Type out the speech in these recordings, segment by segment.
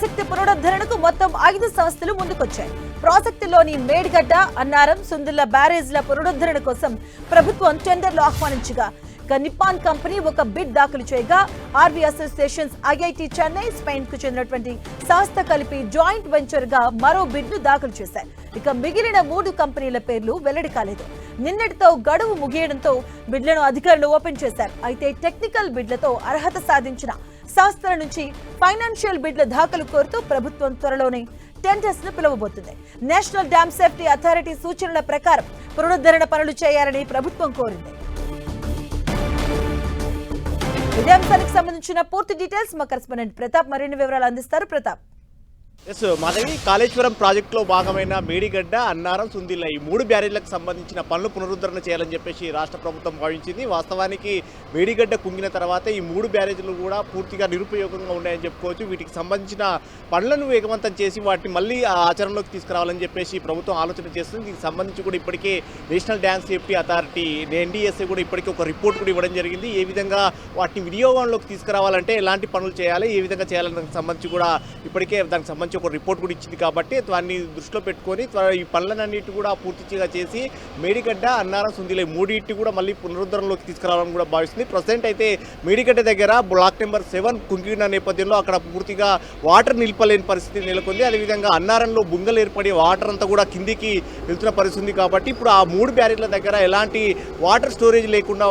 Project పునరుద్ధరణకు మొత్తం ఐదు సంస్థలు ముందుకొచ్చాయి. ప్రాజెక్టులోని మేడిగడ్డ అన్నారం సుందుల బ్యారేజ్ల పునరుద్ధరణ కోసం ప్రభుత్వం టెండర్లు ఆహ్వానించగా ఇక నిప్పాన్ కంపెనీ ఒక బిడ్ దాఖలు చేయగా ఆర్వీ అసోసియేషన్స్ ఐఐటి చెన్నై స్పెయిన్కు చెందినటువంటి సంస్థ కలిపి జాయింట్ వెంచర్గా మరో బిడ్ను దాఖలు చేశాయి. ఇక మిగిలిన మూడు కంపెనీల పేర్లు వెల్లడి కాలేదు. నిన్నటితో గడువు ముగియడంతో బిడ్లను అధికారులు ఓపెన్ చేశారు. అయితే టెక్నికల్ బిడ్లతో అర్హత సాధించిన సంస్థల నుంచి ఫైనాన్షియల్ బిడ్ల దాఖలు కోరుతూ ప్రభుత్వం త్వరలోనే టెండర్స్ను పిలువబోతుంది. నేషనల్ డ్యామ్ సేఫ్టీ అథారిటీ సూచనల ప్రకారం పునరుద్ధరణ పనులు చేయాలని ప్రభుత్వం కోరింది. ఇదే అంశానికి సంబంధించిన పూర్తి డీటెయిల్స్ మా కరెస్పాండెంట్ ప్రతాప్. మరిన్ని వివరాలు అందిస్తారు ప్రతాప్. ఎస్ మాధవి కాళేశ్వరం ప్రాజెక్టులో భాగమైన మేడిగడ్డ అన్నారం సుందిల్ల ఈ మూడు బ్యారేజ్లకు సంబంధించిన పనులు పునరుద్ధరణ చేయాలని చెప్పేసి రాష్ట్ర ప్రభుత్వం భావించింది. వాస్తవానికి మేడిగడ్డ కుంగిన తర్వాత ఈ మూడు బ్యారేజ్లు కూడా పూర్తిగా నిరుపయోగంగా ఉన్నాయని చెప్పుకోవచ్చు. వీటికి సంబంధించిన పనులను వేగవంతం చేసి వాటిని మళ్ళీ ఆచరణలోకి తీసుకురావాలని చెప్పేసి ప్రభుత్వం ఆలోచన చేస్తుంది. దీనికి సంబంధించి కూడా ఇప్పటికే national dam safety authority NDSA కూడా ఇప్పటికే ఒక రిపోర్ట్ కూడా ఇవ్వడం జరిగింది. ఏ విధంగా వాటిని వినియోగంలోకి తీసుకురావాలంటే ఎలాంటి పనులు చేయాలి ఏ విధంగా చేయాలని దానికి సంబంధించి కూడా ఇప్పటికే దానికి సంబంధించి ఒక రిపోర్ట్ కూడా ఇచ్చింది కాబట్టి దాన్ని దృష్టిలో పెట్టుకొని ఈ పనులన్నిటి కూడా పూర్తిగా చేసి మేడిగడ్డ అన్నారం సుందిలే మూడింటి కూడా మళ్ళీ పునరుద్ధరణలోకి తీసుకురావాలని కూడా భావిస్తుంది. ప్రజెంట్ అయితే మేడిగడ్డ దగ్గర బ్లాక్ నెంబర్ సెవెన్ కుంగిన నేపథ్యంలో అక్కడ పూర్తిగా వాటర్ నిలిపలేని పరిస్థితి నెలకొంది. అదేవిధంగా అన్నారంలో బుంగలు ఏర్పడి వాటర్ అంతా కూడా కిందికి వెళ్తున్న పరిస్థితి ఉంది కాబట్టి ఇప్పుడు ఆ మూడు బ్యారేజ్ల దగ్గర ఎలాంటి వాటర్ స్టోరేజ్ లేకుండా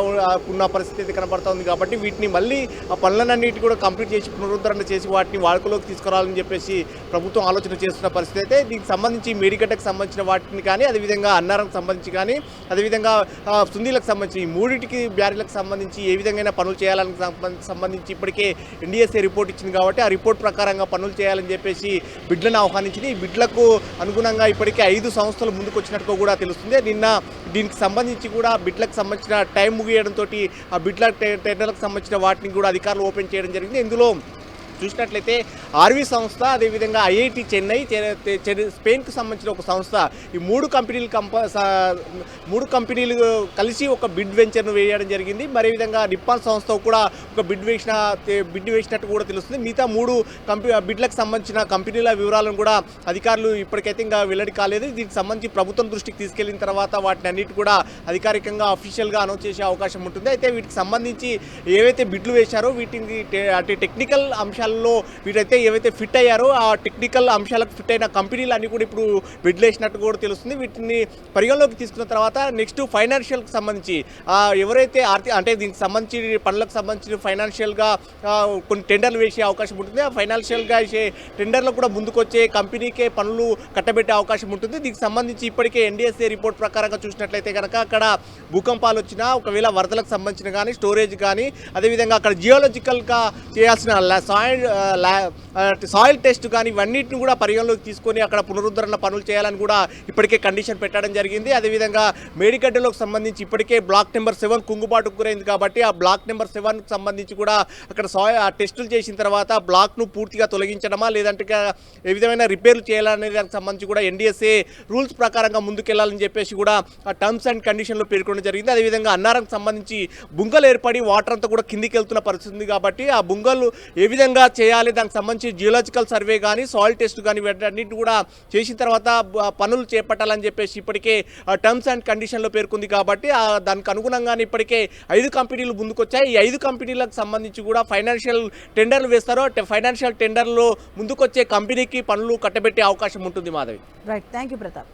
ఉన్న పరిస్థితి అయితే కనబడుతోంది కాబట్టి వీటిని మళ్ళీ ఆ పనులన్నిటి కూడా కంప్లీట్ చేసి పునరుద్ధరణ చేసి వాటిని వాడుకలోకి తీసుకురావాలని చెప్పేసి ప్రభుత్వం ఆలోచన చేస్తున్న పరిస్థితి అయితే దీనికి సంబంధించి మేడిగడ్డకు సంబంధించిన వాటిని కానీ అదేవిధంగా అన్నారంకి సంబంధించి కానీ అదేవిధంగా సుందీలకు సంబంధించి మూడింటికి బ్యారీలకు సంబంధించి ఏ విధంగా పనులు చేయాలని సంబంధించి ఇప్పటికే ఎన్డీఎస్ఏ రిపోర్ట్ ఇచ్చింది కాబట్టి ఆ రిపోర్ట్ ప్రకారంగా పనులు చేయాలని చెప్పేసి బిడ్లను ఆహ్వానించింది. ఈ బిడ్లకు అనుగుణంగా ఇప్పటికే ఐదు సంస్థలు ముందుకు వచ్చినట్టుగా కూడా తెలుస్తుంది. నిన్న దీనికి సంబంధించి కూడా బిడ్లకు సంబంధించిన టైం ముగియడంతో ఆ బిడ్ల టెండర్లకు సంబంధించిన వాటిని కూడా అధికారులు ఓపెన్ చేయడం జరిగింది. ఇందులో చూసినట్లయితే ఆర్వీ సంస్థ అదేవిధంగా ఐఐటి చెన్నై స్పెయిన్కు సంబంధించిన ఒక సంస్థ. ఈ మూడు కంపెనీలు కంప మూడు కంపెనీలు కలిసి ఒక బిడ్ వెంచర్ను వేయడం జరిగింది. మరే విధంగా నిప్పాన్ సంస్థ కూడా ఒక బిడ్ వేసిన బిడ్ వేసినట్టు కూడా తెలుస్తుంది. మిగతా మూడు కంపెనీ బిడ్లకు సంబంధించిన కంపెనీల వివరాలను కూడా అధికారులు ఇప్పటికైతే ఇంకా వెల్లడి కాలేదు. దీనికి సంబంధించి ప్రభుత్వం దృష్టికి తీసుకెళ్ళిన తర్వాత వాటిని అన్నిటి కూడా అధికారికంగా అఫీషియల్గా అనౌన్స్ చేసే అవకాశం ఉంటుంది. అయితే వీటికి సంబంధించి ఏవైతే బిడ్లు వేశారో వీటిని అటు అంటే టెక్నికల్ అంశాల్లో వీటైతే ఏవైతే ఫిట్ అయ్యారో ఆ టెక్నికల్ అంశాలకు ఫిట్ అయిన కంపెనీలు అన్ని కూడా ఇప్పుడు బిడ్లేసినట్టు కూడా తెలుస్తుంది. వీటిని పరిగణలోకి తీసుకున్న తర్వాత నెక్స్ట్ ఫైనాన్షియల్కి సంబంధించి ఎవరైతే ఆర్థిక అంటే దీనికి సంబంధించి పనులకు సంబంధించి ఫైనాన్షియల్గా కొన్ని టెండర్లు వేసే అవకాశం ఉంటుంది. ఆ ఫైనాన్షియల్గా వేసే టెండర్లు కూడా ముందుకొచ్చే కంపెనీకే పనులు కట్టబెట్టే అవకాశం ఉంటుంది. దీనికి సంబంధించి ఇప్పటికే ఎన్డీఎస్ఏ రిపోర్ట్ ప్రకారంగా చూసినట్లయితే కనుక అక్కడ భూకంపాలు వచ్చినా ఒకవేళ వరదలకు సంబంధించిన కానీ స్టోరేజ్ కానీ అదేవిధంగా అక్కడ జియోలజికల్గా చేయాల్సిన లా- సాయిల్ సాయిల్ టెస్ట్ కానీ ఇవన్నిటిని కూడా పరిగణలోకి తీసుకొని అక్కడ పునరుద్ధరణ పనులు చేయాలని కూడా ఇప్పటికే కండిషన్ పెట్టడం జరిగింది. అదేవిధంగా మేడిగడ్డలోకి సంబంధించి ఇప్పటికే బ్లాక్ నెంబర్ సెవెన్ కుంగుబాటుకు గురైంది కాబట్టి ఆ బ్లాక్ నెంబర్ సెవెన్కి సంబంధించి కూడా అక్కడ సాయి ఆ టెస్టులు చేసిన తర్వాత బ్లాక్ను పూర్తిగా తొలగించడమా లేదంటే ఏ విధమైన రిపేర్లు చేయాలనే దానికి సంబంధించి కూడా ఎన్డీఎస్ఏ రూల్స్ ప్రకారంగా ముందుకెళ్ళాలని చెప్పేసి కూడా ఆ టర్మ్స్ అండ్ కండిషన్లో పేర్కొనడం జరిగింది. అదేవిధంగా అన్నారంకి సంబంధించి బుంగలు ఏర్పడి వాటర్ అంతా కూడా కిందికి వెళ్తున్న పరిస్థితి ఉంది కాబట్టి ఆ బుంగలు ఏ విధంగా చేయాలి. దానికి సంబంధించి జియోలాజికల్ సర్వే కానీ సాయిల్ టెస్ట్ కానీ వీటన్నిటిని కూడా చేసిన తర్వాత పనులు చేపట్టాలని చెప్పేసి ఇప్పటికే టర్మ్స్ అండ్ కండిషన్లో పేర్కొంది కాబట్టి దానికి అనుగుణంగానే ఇప్పటికే ఐదు కంపెనీలు ముందుకొచ్చాయి. ఈ ఐదు కంపెనీలకు సంబంధించి కూడా ఫైనాన్షియల్ టెండర్లు వేస్తారో. ఫైనాన్షియల్ టెండర్లో ముందుకొచ్చే కంపెనీకి పనులు కట్టబెట్టే అవకాశం ఉంటుంది Madhavi. Right thank you Pratap